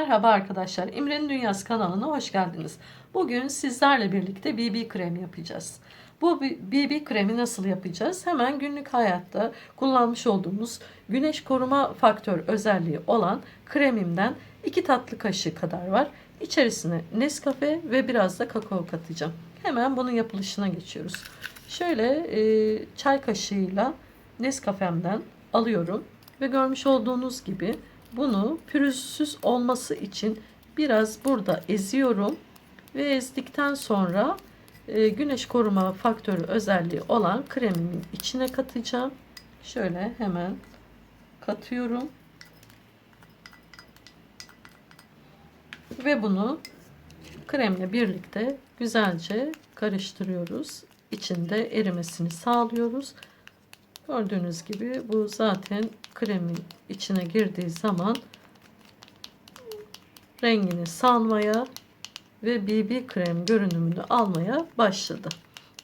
Merhaba arkadaşlar. İmre'nin Dünyası kanalına hoş geldiniz. Bugün sizlerle birlikte BB kremi yapacağız. Bu BB kremi nasıl yapacağız? Hemen günlük hayatta kullanmış olduğumuz güneş koruma faktör özelliği olan kremimden 2 tatlı kaşığı kadar var. İçerisine Nescafe ve biraz da kakao katacağım. Hemen bunun yapılışına geçiyoruz. Şöyle e, çay kaşığıyla Nescafe'mden alıyorum ve görmüş olduğunuz gibi bunu pürüzsüz olması için biraz burada eziyorum ve ezdikten sonra e, güneş koruma faktörü özelliği olan kremimin içine katacağım. Şöyle hemen katıyorum. Ve bunu kremle birlikte güzelce karıştırıyoruz. İçinde erimesini sağlıyoruz. Gördüğünüz gibi bu zaten kremin içine girdiği zaman rengini salmaya ve BB krem görünümünü almaya başladı.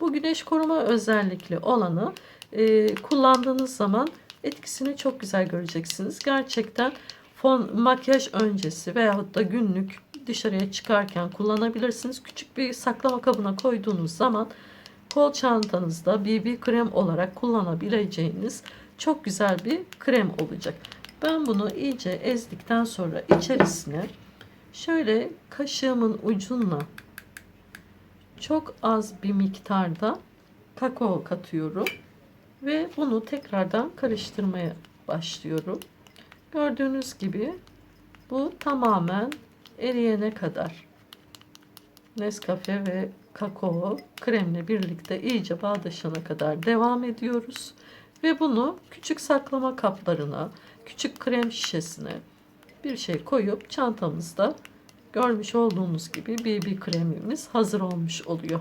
Bu güneş koruma özellikli olanı e, kullandığınız zaman etkisini çok güzel göreceksiniz. Gerçekten fon makyaj öncesi veyahut da günlük dışarıya çıkarken kullanabilirsiniz. Küçük bir saklama kabına koyduğunuz zaman kol çantanızda BB krem olarak kullanabileceğiniz çok güzel bir krem olacak. Ben bunu iyice ezdikten sonra içerisine şöyle kaşığımın ucunla çok az bir miktarda kakao katıyorum ve bunu tekrardan karıştırmaya başlıyorum. Gördüğünüz gibi bu tamamen eriyene kadar Nescafe ve kakao kremle birlikte iyice bağdaşana kadar devam ediyoruz. Ve bunu küçük saklama kaplarına, küçük krem şişesine bir şey koyup çantamızda görmüş olduğunuz gibi BB kremimiz hazır olmuş oluyor.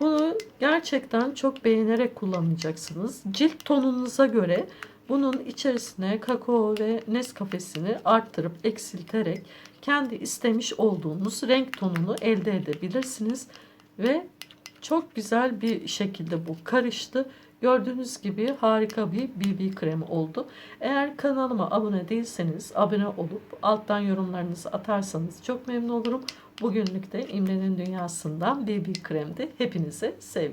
Bunu gerçekten çok beğenerek kullanacaksınız. Cilt tonunuza göre bunun içerisine kakao ve Nescafe'sini arttırıp eksilterek kendi istemiş olduğunuz renk tonunu elde edebilirsiniz. Ve çok güzel bir şekilde bu karıştı. Gördüğünüz gibi harika bir BB kremi oldu. Eğer kanalıma abone değilseniz abone olup alttan yorumlarınızı atarsanız çok memnun olurum. Bugünlük de İmre'nin dünyasından BB kremdi. Hepinize sevgiler.